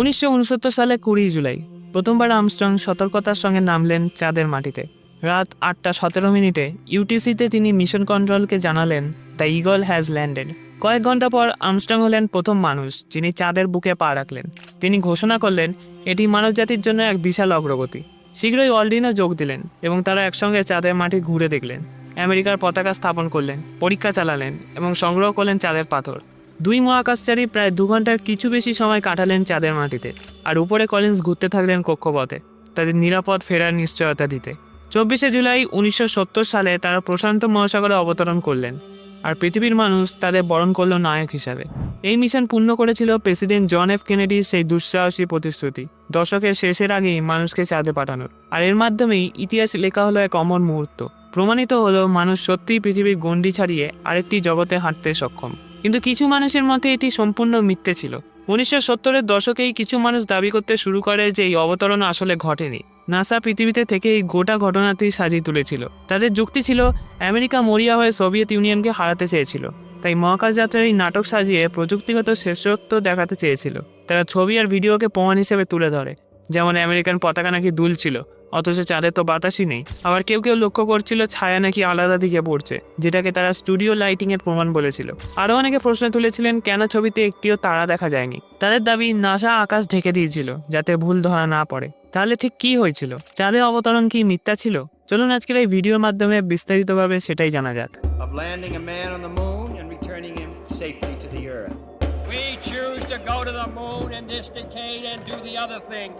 উনিশশো উনসত্তর সালে কুড়ি জুলাই প্রথমবার আমস্ট্রং সতর্কতার সঙ্গে নামলেন চাঁদের মাটিতে। রাত আটটা সতেরো মিনিটে ইউটিসিতে তিনি মিশন কন্ট্রোলকে জানালেন, দ্য ইগল হ্যাজ ল্যান্ডেড। কয়েক ঘণ্টা পর আমস্ট্রং হলেন প্রথম মানুষ, যিনি চাঁদের বুকে পা রাখলেন। তিনি ঘোষণা করলেন, এটি মানবজাতির জন্য এক বিশাল অগ্রগতি। শীঘ্রই অলডিনও যোগ দিলেন এবং তারা একসঙ্গে চাঁদের মাটি ঘুরে দেখলেন। আমেরিকার পতাকা স্থাপন করলেন, পরীক্ষা চালালেন এবং সংগ্রহ করলেন চাঁদের পাথর। দুই মহাকাশচারী প্রায় দু ঘণ্টার কিছু বেশি সময় কাটালেন চাঁদের মাটিতে, আর উপরে কলিন্স ঘুরতে থাকলেন কক্ষপথে, তাদের নিরাপদ ফেরার নিশ্চয়তা দিতে। চব্বিশে জুলাই উনিশশো সত্তর সালে তারা প্রশান্ত মহাসাগরে অবতরণ করলেন, আর পৃথিবীর মানুষ তাদের বরণ করল নায়ক হিসাবে। এই মিশন পূর্ণ করেছিল প্রেসিডেন্ট জন এফ কেনেডির সেই দুঃসাহসী প্রতিশ্রুতি, দশকের শেষের আগেই মানুষকে চাঁদে পাঠানোর। আর এর মাধ্যমেই ইতিহাস লেখা হলো এক অমর মুহূর্ত, প্রমাণিত হলো মানুষ সত্যিই পৃথিবীর গণ্ডি ছাড়িয়ে আরেকটি জগতে হাঁটতে সক্ষম। কিন্তু কিছু মানুষের মতে এটি সম্পূর্ণ মিথ্যে ছিল। উনিশশো সত্তরের দশকেই কিছু মানুষ দাবি করতে শুরু করে যে এই অবতরণ আসলে ঘটেনি। নাসা পৃথিবীতে থেকে এই গোটা ঘটনাটি সাজিয়ে তুলেছিল। তাদের যুক্তি ছিল, আমেরিকা মরিয়া হয়ে সোভিয়েত ইউনিয়নকে হারাতে চেয়েছিল। তাই মহাকাশ যাত্রার এই নাটক সাজিয়ে প্রযুক্তিগত শ্রেষ্ঠত্ব দেখাতে চেয়েছিল। তারা ছবি আর ভিডিওকে প্রমাণ হিসেবে তুলে ধরে, যেমন আমেরিকান পতাকা নাকি দুলছিল অথচ চাঁদে তো বাতাসই নেই। আবার কেউ কেউ লক্ষ্য করছিল ছায়া নাকি আলাদা দিকে পড়ছে যেটাকে তারা স্টুডিও লাইটিং এর প্রমাণ বলেছিল। আরও অনেকে প্রশ্ন তুলেছিলেন কেন ছবিতে একটিও তারা দেখা যায়নি? তাদের দাবি নাসা আকাশ ঢেকে দিয়েছিল যাতে ভুল ধরা না পড়ে। তাহলে ঠিক কি হয়েছিল? চাঁদে অবতরণ কি মিথ্যা ছিল? চলুন আজকের এই ভিডিওর মাধ্যমে বিস্তারিতভাবে সেটাই জানা যাক। Of landing a man on the moon and returning him safely to the earth. We choose to go to the moon in this decade and do the other thing,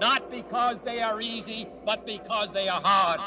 not because they are easy, but because they are hard.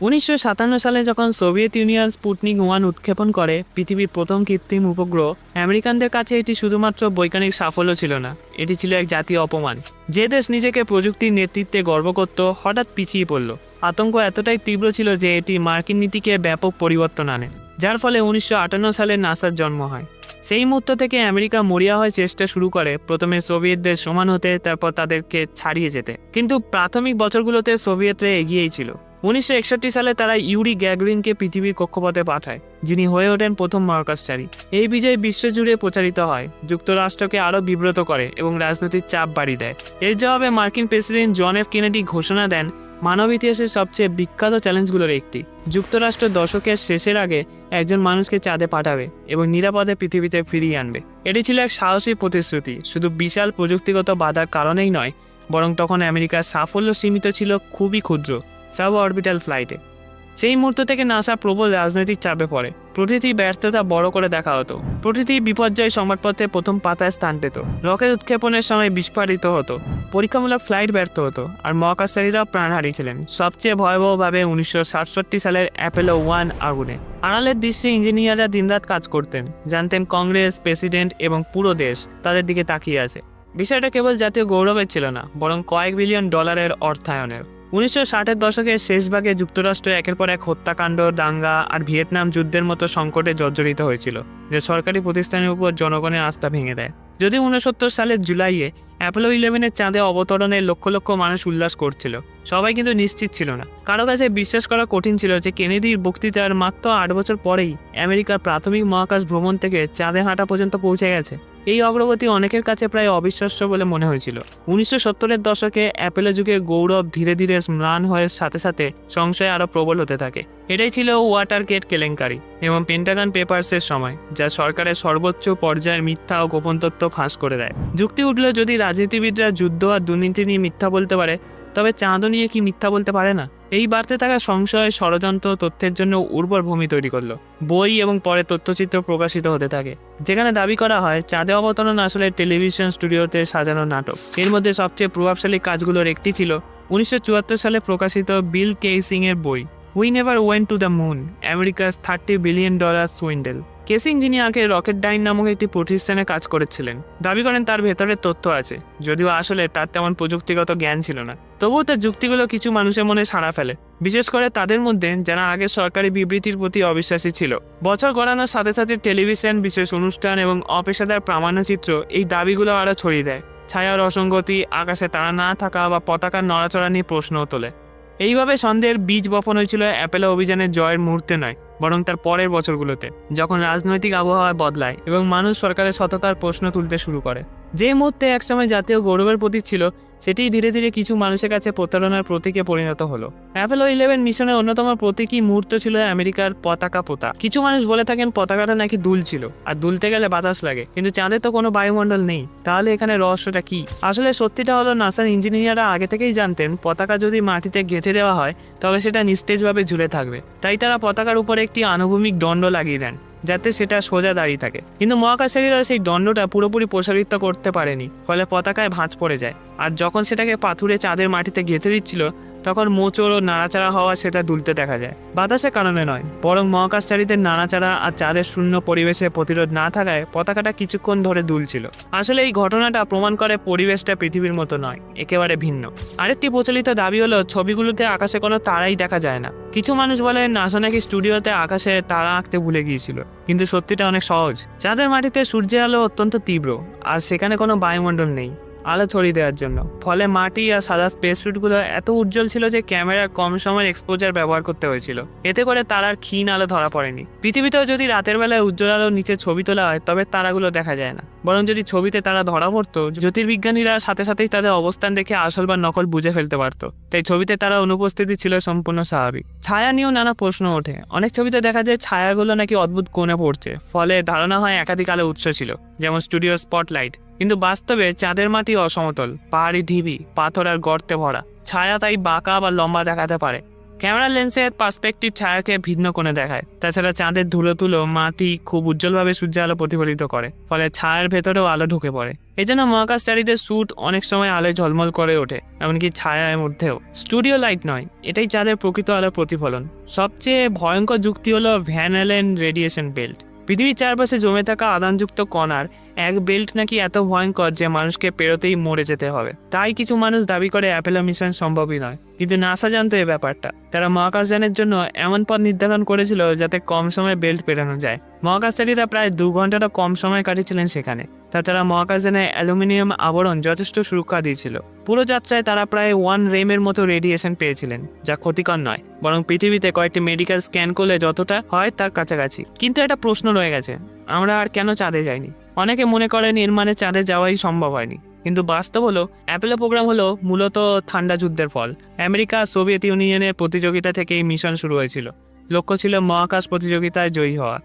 উনিশশো সাতান্ন সালে যখন Soviet union Sputnik one উৎক্ষেপণ করে পৃথিবীর প্রথম কৃত্রিম উপগ্রহ আমেরিকানদের কাছে এটি শুধুমাত্র বৈজ্ঞানিক সাফল্য ছিল না এটি ছিল এক জাতীয় অপমান। যে দেশ নিজেকে প্রযুক্তির নেতৃত্বে গর্ব করত হঠাৎ পিছিয়ে পড়ল। আতঙ্ক এতটাই তীব্র ছিল যে এটি মার্কিন নীতিকে ব্যাপক পরিবর্তন আনে যার ফলে উনিশশো আটান্ন সালে নাসার জন্ম হয়। সেই মুহূর্ত থেকে আমেরিকা মরিয়া হয়ে চেষ্টা শুরু করে, প্রথমে সোভিয়েতদের সমান হতে, তারপর তাদেরকে ছাড়িয়ে যেতে। কিন্তু প্রাথমিক বছরগুলোতে সোভিয়েতরা এগিয়েই ছিল। উনিশশো একষট্টি সালে তারা ইউরি গ্যাগরিনকে পৃথিবীর কক্ষপথে পাঠায়, যিনি হয়ে ওঠেন প্রথম মহাকাশচারী এই বিজয় বিশ্বজুড়ে প্রচারিত হয়, যুক্তরাষ্ট্রকে আরও বিব্রত করে এবং রাজনৈতিক চাপ বাড়িয়ে দেয়। এর জবাবে মার্কিন প্রেসিডেন্ট জন এফ কেনেডি ঘোষণা দেন মানব ইতিহাসের সবচেয়ে বিখ্যাত চ্যালেঞ্জগুলোর একটি। যুক্তরাষ্ট্র দশকের শেষের আগে একজন মানুষকে চাঁদে পাঠাবে এবং নিরাপদে পৃথিবীতে ফিরিয়ে আনবে। এটি ছিল এক সাহসী প্রতিশ্রুতি, শুধু বিশাল প্রযুক্তিগত বাধার কারণেই নয়, বরং তখন আমেরিকার সাফল্য সীমিত ছিল খুবই ক্ষুদ্র সাব অরবিটাল ফ্লাইটে। সেই মুহূর্ত থেকে নাসা প্রবল রাজনৈতিক চাপে পড়ে। প্রতিটি ব্যর্থতা বড় করে দেখা হতো। প্রতিটি বিপর্যয় সংবাদপত্রে প্রথম পাতায় স্থান পেত। রকেট উৎক্ষেপণের সময় বিস্ফোরিত হতো। পরীক্ষামূলক ফ্লাইট ব্যর্থ হতো আর মহাকাশচারীরাও প্রাণ হারিয়েছিলেন সবচেয়ে ভয়াবহভাবে উনিশশো সাতষট্টি সালের অ্যাপেলো ওয়ান আগুনে। আড়ালের দৃশ্যে ইঞ্জিনিয়াররা দিনরাত কাজ করতেন। জানতেন কংগ্রেস, প্রেসিডেন্ট এবং পুরো দেশ তাদের দিকে তাকিয়ে আছে। বিষয়টা কেবল জাতীয় গৌরবের ছিল না, বরং কয়েক বিলিয়ন ডলারের অর্থায়নের। উনিশশো ষাটের দশকের শেষ ভাগে যুক্তরাষ্ট্র একের পর এক হত্যাকাণ্ড, দাঙ্গা আর ভিয়েতনাম যুদ্ধের মতো সংকটে জর্জরিত হয়েছিল, যে সরকারি প্রতিষ্ঠানের উপর জনগণের আস্থা ভেঙে দেয়। যদি উনসত্তর সালের জুলাইয়ে অ্যাপোলো ইলেভেনের চাঁদে অবতরণে লক্ষ লক্ষ মানুষ উল্লাস করছিল, সবাই কিন্তু নিশ্চিত ছিল না। কারও কাছে বিশ্বাস করা কঠিন ছিল যে কেনেডির বক্তৃতার মাত্র আট বছর পরেই আমেরিকার প্রাথমিক মহাকাশ ভ্রমণ থেকে চাঁদে হাঁটা পর্যন্ত পৌঁছে গেছে। এই অগ্রগতি অনেকের কাছে প্রায় অবিশ্বাস্য বলে মনে হয়েছিল। উনিশশো সত্তরের দশকে অ্যাপেলো যুগের গৌরব ধীরে ধীরে ম্লান হওয়ার সাথে সাথে সংশয় আরও প্রবল হতে থাকে। এটাই ছিল ওয়াটার গেট কেলেঙ্কারি এবং পেন্টাগন পেপার্সের সময়, যা সরকারের সর্বোচ্চ পর্যায়ের মিথ্যা ও গোপন তথ্য ফাঁস করে দেয়। যুক্তি উঠল, যদি রাজনীতিবিদরা যুদ্ধ আর দুর্নীতি নিয়ে মিথ্যা বলতে পারে, তবে চাঁদও নিয়ে কি মিথ্যা বলতে পারে না? এই বাড়তে থাকা সংশয়, ষড়যন্ত্র, তথ্যের জন্য উর্বর ভূমি তৈরি করল। বই এবং পরে তথ্যচিত্র প্রকাশিত হতে থাকে। যেখানে দাবি করা হয়, চাঁদে অবতরণ আসলে টেলিভিশন স্টুডিওতে সাজানো নাটক। এর মধ্যে সবচেয়ে প্রভাবশালী কাজগুলোর একটি ছিল উনিশশো চুয়াত্তর সালে প্রকাশিত বিল কেসিং এর বই we never went to the moon America's thirty billion dollar swindle Kaysing যিনি আগে রকেট ডাইন নামক একটি প্রতিষ্ঠানে কাজ করেছিলেন। দাবি করেন তার ভেতরে তথ্য আছে, যদিও আসলে তার তেমন প্রযুক্তিগত জ্ঞান ছিল না। তবুও তার যুক্তিগুলো কিছু মানুষের মনে সাড়া ফেলে। বিশেষ করে তাদের মধ্যে যারা আগে সরকারি বিবৃতির প্রতি অবিশ্বাসী ছিল। বছর গড়ানোর সাথে সাথে টেলিভিশন, বিশেষ অনুষ্ঠান এবং অপেশাদার প্রামাণ্যচিত্র এই দাবিগুলো আরও ছড়িয়ে দেয়। ছায়ার অসঙ্গতি, আকাশে তারা না থাকা বা পতাকার নড়াচড়া নিয়ে প্রশ্নও তোলে। এইভাবে সন্দেহের বীজ বপন হয়েছিল অ্যাপেলো অভিযানের জয়ের মুহূর্তে নয়, বরং তার পরের বছরগুলোতে, যখন রাজনৈতিক আবহাওয়া বদলায় এবং মানুষ সরকারের সততার প্রশ্ন তুলতে শুরু করে। যে মুহূর্তে একসময় জাতীয় গৌরবের প্রতীক ছিল, সেটি ধীরে ধীরে কিছু মানুষের কাছে প্রতারণার প্রতীকে পরিণত হলো। অ্যাপেলো ইলেভেন মিশনের অন্যতম প্রতীকী মুহূর্ত ছিল আমেরিকার পতাকা পোতা। কিছু মানুষ বলে থাকেন, পতাকাটা নাকি দুল ছিল। আর দুলতে গেলে বাতাস লাগে। কিন্তু চাঁদে তো কোনো বায়ুমণ্ডল নেই। তাহলে এখানে রহস্যটা কি? আসলে সত্যিটা হলো, নাসার ইঞ্জিনিয়াররা আগে থেকেই জানতেন, পতাকা যদি মাটিতে গেঁথে দেওয়া হয়, তবে সেটা নিস্তেজভাবে ঝুলে থাকবে। তাই তারা পতাকার উপরে একটি আনুভূমিক দণ্ড লাগিয়ে দেন। যাতে সেটা সোজা দাঁড়িয়ে থাকে। কিন্তু মহাকাশচারীরা সেই দণ্ডটা পুরোপুরি প্রসারিত করতে পারেনি, ফলে পতাকায় ভাঁজ পড়ে যায়। আর যখন সেটাকে পাথুরে চাঁদের মাটিতে গেঁথে দিচ্ছিল তখন মোচড় ও নাড়াচাড়া হওয়া সেটা দুলতে দেখা যায়। বাতাসের কারণে নয়, বরং মহাকাশচারীদের নাড়াচাড়া আর চাঁদের শূন্য পরিবেশে প্রতিরোধ না থাকায় পতাকাটা কিছুক্ষণ ধরে দুলছিল। আসলে এই ঘটনাটা প্রমাণ করে পরিবেশটা পৃথিবীর মতো নয়, একেবারে ভিন্ন। আরেকটি প্রচলিত দাবি হলো, ছবিগুলোতে আকাশে কোনো তারাই দেখা যায় না। কিছু মানুষ বলে, নাসা নাকি স্টুডিওতে আকাশে তারা আঁকতে ভুলে গিয়েছিল। কিন্তু সত্যিটা অনেক সহজ। চাঁদের মাটিতে সূর্যের আলো অত্যন্ত তীব্র, আর সেখানে কোনো বায়ুমণ্ডল নেই। আলো ছড়িয়ে দেওয়ার জন্য। ফলে মাটি আর সাদা স্পেস স্যুটগুলো এত উজ্জ্বল ছিল যে ক্যামেরার কম সময়ের এক্সপোজার ব্যবহার করতে হয়েছিল। এতে করে তারার ক্ষীণ আলো ধরা পড়েনি। পৃথিবীতেও যদি রাতের বেলায় উজ্জ্বল আলো নিচে ছবি তোলা হয়, তবে তারাগুলো দেখা যায় না। বরং যদি ছবিতে তারা ধরা পড়তো, জ্যোতির্বিজ্ঞানীরা সাথে সাথেই তাদের অবস্থান দেখে আসল বা নকল বুঝে ফেলতে পারতো। তাই ছবিতে তারা অনুপস্থিতি ছিল সম্পূর্ণ স্বাভাবিক। ছায়া নিয়েও নানা প্রশ্ন ওঠে। অনেক ছবিতে দেখা যায় ছায়াগুলো নাকি অদ্ভুত কোণে পড়ছে। ফলে ধারণা হয় একাধিক আলো উৎস ছিল, যেমন স্টুডিও স্পটলাইট। কিন্তু বাস্তবে চাঁদের মাটি অসমতল, পাহাড়ি ঢিবি, পাথর আর গর্তে ভরা। ছায়া তাই বাঁকা বা লম্বা দেখাতে পারে। ক্যামেরা লেন্সের পার্সপেক্টিভ ছায়াকে ভিন্ন কোণে দেখায়। তাছাড়া চাঁদের ধুলো তুলো মাটি খুব উজ্জ্বলভাবে সূর্য আলো প্রতিফলিত করে, ফলে ছায়ার ভেতরেও আলো ঢুকে পড়ে। এজন্য মহাকাশচারীদের স্যুট অনেক সময় আলোয় ঝলমল করে ওঠে, এমনকি ছায়ার মধ্যেও। স্টুডিও লাইট নয়, এটাই চাঁদের প্রকৃত আলোর প্রতিফলন। সবচেয়ে ভয়ঙ্কর যুক্তি হলো ভ্যানেলেন রেডিয়েশন বেল্ট। পৃথিবীর চারপাশে জমে থাকা আদানযুক্ত কণার এক বেল্ট নাকি এত ভয়ঙ্কর যে মানুষকে পেরোতেই মরে যেতে হবে। তাই কিছু মানুষ দাবি করে অ্যাপেলো মিশন সম্ভবই নয়। কিন্তু নাসা জানতো এই ব্যাপারটা। তারা মহাকাশযানের জন্য এমন পথ নির্ধারণ করেছিল যাতে কম সময়ে বেল্ট পেরানো যায়। মহাকাশচারীরা প্রায় দু ঘন্টারও কম সময় কাটিয়েছিলেন সেখানে। তাছাড়া মহাকাশযানে অ্যালুমিনিয়াম আবরণ যথেষ্ট সুরক্ষা দিয়েছিল। পুরো যাত্রায় তারা প্রায় ওয়ান রেমের মতো রেডিয়েশন পেয়েছিলেন, যা ক্ষতিকর নয়, বরং পৃথিবীতে কয়েকটি মেডিকেল স্ক্যান করলে যতটা হয় তার কাছাকাছি। কিন্তু একটা প্রশ্ন রয়ে গেছে, আমরা আর কেন চাঁদে যাইনি? অনেকে মনে করেন এর মানে চাঁদে যাওয়াই সম্ভব হয়নি। কিন্তু বাস্তব হলো, অ্যাপেলো প্রোগ্রাম হলো মূলত ঠান্ডা যুদ্ধের ফল। আমেরিকা, সোভিয়েত ইউনিয়নের প্রতিযোগিতা থেকে এই মিশন শুরু হয়েছিল। লক্ষ্য ছিল মহাকাশ প্রতিযোগিতায় জয়ী হওয়া।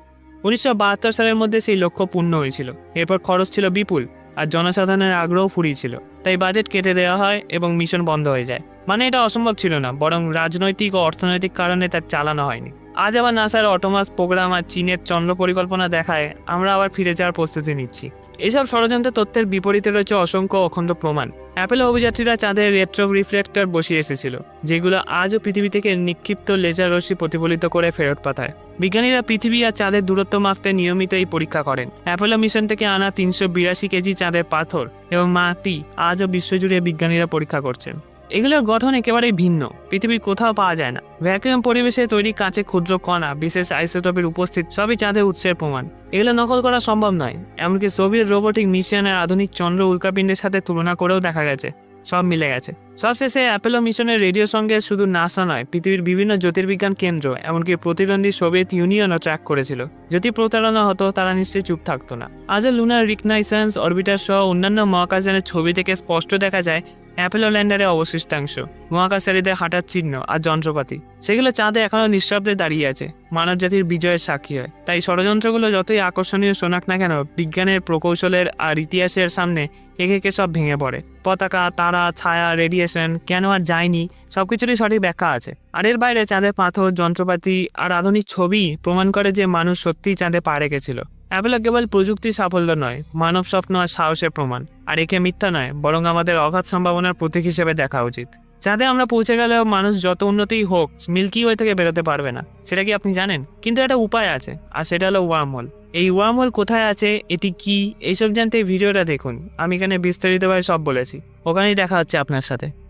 উনিশশো বাহাত্তর সালের মধ্যে সেই লক্ষ্য পূর্ণ হয়েছিল। এরপর খরচ ছিল বিপুল আর জনসাধারণের আগ্রহ ফুরিয়েছিল তাই বাজেট কেটে দেওয়া হয় এবং মিশন বন্ধ হয়ে যায়। মানে এটা অসম্ভব ছিল না, বরং রাজনৈতিক ও অর্থনৈতিক কারণে তা চালানো হয়নি। আজ আবার নাসার অটোমাস প্রোগ্রাম আর চীনের চন্দ্র পরিকল্পনা দেখায় আমরা আবার ফিরে যাওয়ার প্রস্তুতি নিচ্ছি। এসব ষড়যন্ত্র তথ্যের বিপরীতে রয়েছে অসংখ্য অখণ্ড প্রমাণ। অ্যাপেলো অভিযাত্রীরা চাঁদের রেট্রো রিফ্লেক্টর বসিয়ে এসেছিল, যেগুলো আজও পৃথিবী থেকে নিক্ষিপ্ত লেজার রশ্মি প্রতিফলিত করে ফেরত পাঠায়। বিজ্ঞানীরা পৃথিবী আর চাঁদের দূরত্ব মাপতে নিয়মিত এই পরীক্ষা করেন। অ্যাপেলো মিশন থেকে আনা তিনশো বিরাশি কেজি চাঁদের পাথর এবং মাটি আজও বিশ্বজুড়ে বিজ্ঞানীরা পরীক্ষা করছেন। এগুলোর গঠন একেবারেই ভিন্ন। পৃথিবীর কোথাও পাওয়া যায় না। ভ্যাকুয়াম পরিবেশে তৈরি কাঁচে ক্ষুদ্র কণা, বিশেষ আইসোটোপের উপস্থিত, সবই চাঁদের উৎসের প্রমাণ। এগুলো নকল করা সম্ভব নয়, এমনকি সোভিয়েত রোবোটিক মিশনের আধুনিক চন্দ্র উল্কাপিণ্ডের সাথে তুলনা করেও দেখা গেছে। সব মিলে গেছে। সবশেষে অ্যাপেলো মিশনের রেডিও সঙ্গে শুধু নাসা নয়, পৃথিবীর বিভিন্ন জ্যোতির্বিজ্ঞান কেন্দ্র, এমনকি প্রতিদ্বন্দ্বী সোভিয়েত ইউনিয়নও ট্র্যাক করেছিল। যদি প্রতারণা হতো, তারা নিশ্চয়ই চুপ থাকতো না। আজ লুনার রিকনাইসেন্স অরবিটার সহ অন্যান্য মহাকাশযানের ছবি থেকে স্পষ্ট দেখা যায় অ্যাপেলো ল্যান্ডারের অবশিষ্টাংশ, মহাকাশচারীদের হাঁটার চিহ্ন আর যন্ত্রপাতি। সেগুলো চাঁদে এখনও নিঃশব্দে দাঁড়িয়ে আছে। মানব জাতির বিজয়ের সাক্ষী হয়। তাই ষড়যন্ত্রগুলো যতই আকর্ষণীয় শোনাক না কেন, বিজ্ঞানের প্রকৌশলের আর ইতিহাসের সামনে একে একে সব ভেঙে পড়ে। পতাকা, তারা, ছায়া রেডিয়েশন কেন আর যায়নি সব কিছুরই সঠিক ব্যাখ্যা আছে। আর এর বাইরে চাঁদের পাথর, যন্ত্রপাতি আর আধুনিক ছবি প্রমাণ করে যে মানুষ সত্যিই চাঁদে পা রেখেছিল। অ্যাপেলো কেবল প্রযুক্তির সাফল্য নয়, মানব স্বপ্ন আর সাহসের প্রমাণ। আর একে মিথ্যা নয়, বরং আমাদের অগাধ সম্ভাবনার প্রতীক হিসেবে দেখা উচিত। চাঁদে আমরা পৌঁছে গেলেও মানুষ যত উন্নতিই হোক, মিল্কি ওয়ে থেকে বেরোতে পারবে না। সেটা কি আপনি জানেন? কিন্তু একটা উপায় আছে, আর সেটা হলো ওয়ার্ম হোল এই ওয়ার্ম হোল কোথায় আছে, এটি কি, এইসব জানতে ভিডিওটা দেখুন। আমি এখানে বিস্তারিতভাবে সব বলেছি। ওখানেই দেখা হচ্ছে আপনার সাথে।